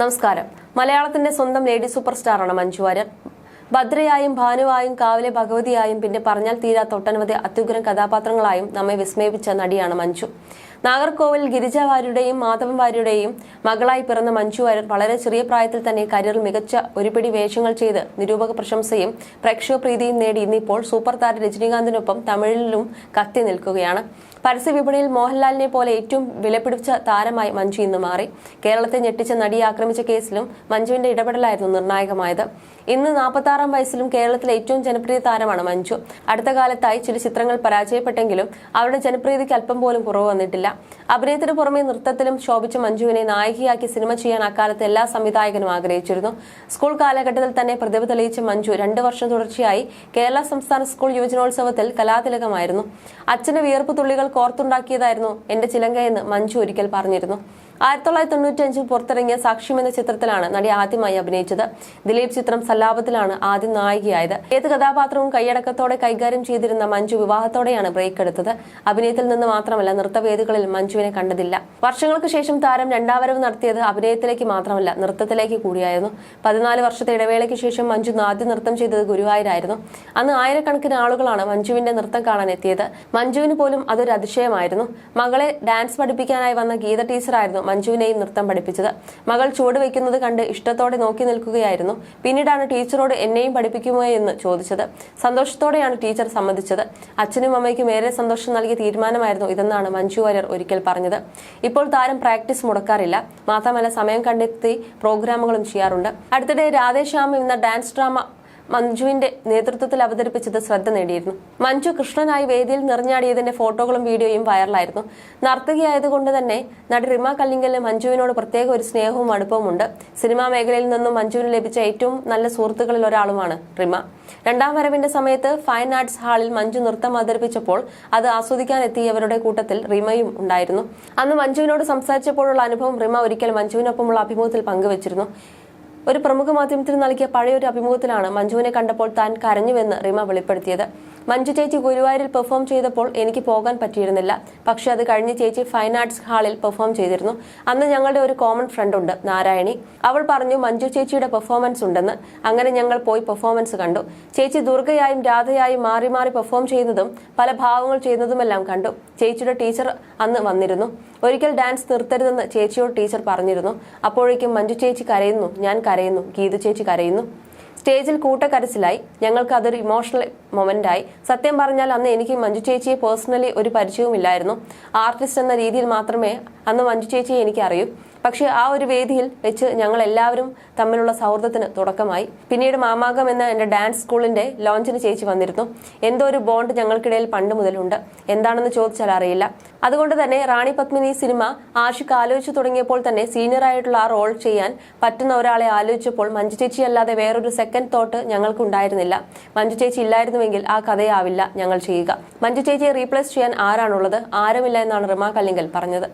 നമസ്കാരം. മലയാളത്തിന്റെ സ്വന്തം ലേഡി സൂപ്പർ സ്റ്റാറാണ് മഞ്ജു വാര്യർ. ഭദ്രയായും ഭാനുവായും കാവിലെ ഭഗവതിയായും പിന്നെ പറഞ്ഞാൽ തീരാത്ത ഒട്ടനവധി അത്യുഗ്രം കഥാപാത്രങ്ങളായും നമ്മെ വിസ്മയിപ്പിച്ച നടിയാണ് മഞ്ജു. നാഗർകോവിൽ ഗിരിജ വാര്യരുടെയും മാധവൻ വാര്യരുടെയും മകളായി പിറന്ന മഞ്ജു വാര്യർ വളരെ ചെറിയ പ്രായത്തിൽ തന്നെ കരിയറിൽ മികച്ച ഒരുപിടി വേഷങ്ങൾ ചെയ്ത് നിരൂപക പ്രശംസയും പ്രേക്ഷക പ്രീതിയും നേടി ഇന്നിപ്പോൾ സൂപ്പർ താര രജനീകാന്തിനൊപ്പം തമിഴിലും കത്തി നിൽക്കുകയാണ്. പരസ്യ വിപണിയിൽ മോഹൻലാലിനെ പോലെ ഏറ്റവും വിലപിടിച്ച താരമായി മഞ്ജു ഇന്ന് മാറി. കേരളത്തെ ഞെട്ടിച്ച നടിയെ ആക്രമിച്ച കേസിലും മഞ്ജുവിന്റെ ഇടപെടലായിരുന്നു നിർണായകമായത്. ഇന്ന് നാൽപ്പത്തി ആറാം വയസ്സിലും കേരളത്തിലെ ഏറ്റവും ജനപ്രിയ താരമാണ് മഞ്ജു. അടുത്ത കാലത്തായി ചില ചിത്രങ്ങൾ പരാജയപ്പെട്ടെങ്കിലും അവരുടെ ജനപ്രീതിക്ക് അല്പം പോലും കുറവ് വന്നിട്ടില്ല. അഭിനയത്തിന് പുറമെ നൃത്തത്തിലും ശോഭിച്ച മഞ്ജുവിനെ നായികയാക്കി സിനിമ ചെയ്യാൻ അക്കാലത്ത് എല്ലാ സംവിധായകനും ആഗ്രഹിച്ചിരുന്നു. സ്കൂൾ കാലഘട്ടത്തിൽ തന്നെ പ്രതിഭ തെളിയിച്ച മഞ്ജു രണ്ട് വർഷം തുടർച്ചയായി കേരള സംസ്ഥാന സ്കൂൾ യുവജനോത്സവത്തിൽ കലാതിലകമായിരുന്നു. അച്ഛന്റെ വിയർപ്പ് തുള്ളികൾ കോർത്തുണ്ടാക്കിയതായിരുന്നു എന്റെ ചിലങ്കയെന്ന് മഞ്ജു ഒരിക്കൽ പറഞ്ഞിരുന്നു. ആയിരത്തി തൊള്ളായിരത്തി തൊണ്ണൂറ്റി അഞ്ചിൽ പുറത്തിറങ്ങിയ സാക്ഷ്യം എന്ന ചിത്രത്തിലാണ് നടി ആദ്യമായി അഭിനയിച്ചത്. ദിലീപ് ചിത്രം സല്ലാപത്തിലാണ് ആദ്യം നായികയായത്. ഏത് കഥാപാത്രവും കൈയടക്കത്തോടെ കൈകാര്യം ചെയ്തിരുന്ന മഞ്ജു വിവാഹത്തോടെയാണ് ബ്രേക്ക് എടുത്തത്. അഭിനയത്തിൽ നിന്ന് മാത്രമല്ല നൃത്തവേദികളിൽ മഞ്ജുവിനെ കണ്ടതില്ല. വർഷങ്ങൾക്ക് ശേഷം താരം രണ്ടാം വരവ് നടത്തിയത് അഭിനയത്തിലേക്ക് മാത്രമല്ല നൃത്തത്തിലേക്ക് കൂടിയായിരുന്നു. പതിനാല് വർഷത്തെ ഇടവേളയ്ക്ക് ശേഷം മഞ്ജു ആദ്യം നൃത്തം ചെയ്തത് ഗുരുവായൂരായിരുന്നു. അന്ന് ആയിരക്കണക്കിന് ആളുകളാണ് മഞ്ജുവിന്റെ നൃത്തം കാണാൻ എത്തിയത് മഞ്ജുവിന് പോലും അതൊരു അതിശയമായിരുന്നു. മകളെ ഡാൻസ് പഠിപ്പിക്കാനായി വന്ന ഗീത ടീച്ചറായിരുന്നു മഞ്ജുവിനെയും നൃത്തം പഠിപ്പിച്ചത്. മകൾ ചുവട് വയ്ക്കുന്നത് കണ്ട് ഇഷ്ടത്തോടെ നോക്കി നിൽക്കുകയായിരുന്നു. പിന്നീടാണ് ടീച്ചറോട് എന്നെയും പഠിപ്പിക്കുമോ എന്ന് ചോദിച്ചത്. സന്തോഷത്തോടെയാണ് ടീച്ചർ സമ്മതിച്ചത്. അച്ഛനും അമ്മയ്ക്കും ഏറെ സന്തോഷം നൽകിയ തീരുമാനമായിരുന്നു ഇതെന്നാണ് മഞ്ജു വാര്യർ ഒരിക്കൽ പറഞ്ഞത്. ഇപ്പോൾ താരം പ്രാക്ടീസ് മുടക്കാറില്ല. മാത്രമല്ല സമയം കണ്ടെത്തി പ്രോഗ്രാമുകളും ചെയ്യാറുണ്ട്. അടുത്തിടെ രാധേശ്യാം എന്ന ഡാൻസ് ഡ്രാമ മഞ്ജുവിന്റെ നേതൃത്വത്തിൽ അവതരിപ്പിച്ചത് ശ്രദ്ധ നേടിയിരുന്നു. മഞ്ജു കൃഷ്ണനായി വേദിയിൽ നിറഞ്ഞാടിയതിന്റെ ഫോട്ടോകളും വീഡിയോയും വൈറലായിരുന്നു. നർത്തകിയായതുകൊണ്ട് തന്നെ നടി റിമ കല്ലിങ്കലിന് മഞ്ജുവിനോട് പ്രത്യേക ഒരു സ്നേഹവും അടുപ്പവുമുണ്ട് സിനിമാ മേഖലയിൽ നിന്നും മഞ്ജുവിന് ലഭിച്ച ഏറ്റവും നല്ല സുഹൃത്തുക്കളിൽ ഒരാളുമാണ് റിമ. രണ്ടാം വരവിന്റെ സമയത്ത് ഫൈൻ ആർട്സ് ഹാളിൽ മഞ്ജു നൃത്തം അവതരിപ്പിച്ചപ്പോൾ അത് ആസ്വദിക്കാൻ എത്തിയവരുടെ കൂട്ടത്തിൽ റിമയും ഉണ്ടായിരുന്നു. അന്ന് മഞ്ജുവിനോട് സംസാരിച്ചപ്പോഴുള്ള അനുഭവം റിമ ഒരിക്കൽ മഞ്ജുവിനൊപ്പമുള്ള അഭിമുഖത്തിൽ പങ്കുവച്ചിരുന്നു. ഒരു പ്രമുഖ മാധ്യമത്തിന് നൽകിയ പഴയൊരു അഭിമുഖത്തിലാണ് മഞ്ജുവിനെ കണ്ടപ്പോൾ താൻ കരഞ്ഞുവെന്ന് റിമ വെളിപ്പെടുത്തിയത്. മഞ്ജു ചേച്ചി ഗുരുവായൂരിൽ പെർഫോം ചെയ്തപ്പോൾ എനിക്ക് പോകാൻ പറ്റിയിരുന്നില്ല. പക്ഷെ അത് കഴിഞ്ഞ് ചേച്ചി ഫൈൻ ആർട്സ് ഹാളിൽ പെർഫോം ചെയ്തിരുന്നു. അന്ന് ഞങ്ങളുടെ ഒരു കോമൺ ഫ്രണ്ട് ഉണ്ട് നാരായണി. അവൾ പറഞ്ഞു മഞ്ജു ചേച്ചിയുടെ പെർഫോമൻസ് ഉണ്ടെന്ന്. അങ്ങനെ ഞങ്ങൾ പോയി പെർഫോമൻസ് കണ്ടു. ചേച്ചി ദുർഗയായും രാധയായും മാറി മാറി പെർഫോം ചെയ്യുന്നതും പല ഭാവങ്ങൾ ചെയ്യുന്നതുമെല്ലാം കണ്ടു. ചേച്ചിയുടെ ടീച്ചർ അന്ന് വന്നിരുന്നു. ഒരിക്കൽ ഡാൻസ് നിർത്തരുതെന്ന് ചേച്ചിയോട് ടീച്ചർ പറഞ്ഞിരുന്നു. അപ്പോഴേക്കും മഞ്ജു ചേച്ചി കരയുന്നു ഞാൻ കരയുന്നു ഗീതു ചേച്ചി കരയുന്നു. സ്റ്റേജിൽ കൂട്ടക്കരച്ചിലായി. ഞങ്ങൾക്ക് അതൊരു ഇമോഷണൽ മൊമെന്റായി സത്യം പറഞ്ഞാൽ അന്ന് എനിക്ക് മഞ്ജു ചേച്ചിയെ പേഴ്സണലി ഒരു പരിചയവുമില്ലായിരുന്നു. ആർട്ടിസ്റ്റ് എന്ന രീതിയിൽ മാത്രമേ അന്ന് മഞ്ജു ചേച്ചിയെ എനിക്ക് അറിയൂ പക്ഷേ ആ ഒരു വേദിയിൽ വെച്ച് ഞങ്ങൾ എല്ലാവരും തമ്മിലുള്ള സൗഹൃദത്തിന് തുടക്കമായി. പിന്നീട് മാമാകം എന്ന എന്റെ ഡാൻസ് സ്കൂളിന്റെ ലോഞ്ചിന് ചേച്ചി വന്നിരുന്നു. എന്തോ ഒരു ബോണ്ട് ഞങ്ങൾക്കിടയിൽ പണ്ട് മുതലുണ്ട്. എന്താണെന്ന് ചോദിച്ചാൽ അറിയില്ല. അതുകൊണ്ട് തന്നെ റാണി പത്മിനി സിനിമ ആഷിക്ക് ആലോചിച്ചു തുടങ്ങിയപ്പോൾ തന്നെ സീനിയറായിട്ടുള്ള ആ റോൾ ചെയ്യാൻ പറ്റുന്ന ഒരാളെ ആലോചിച്ചപ്പോൾ മഞ്ജു ചേച്ചി അല്ലാതെ വേറൊരു സെക്കൻഡ് തോട്ട് ഞങ്ങൾക്ക് ഉണ്ടായിരുന്നില്ല മഞ്ജു ചേച്ചി ഇല്ലായിരുന്നുവെങ്കിൽ ആ കഥയാവില്ല ഞങ്ങൾ ചെയ്യുക. മഞ്ജു ചേച്ചിയെ റീപ്ലേസ് ചെയ്യാൻ ആരാണുള്ളത്? ആരുമില്ല എന്നാണ് റിമ കല്ലിങ്കൽ പറഞ്ഞത്.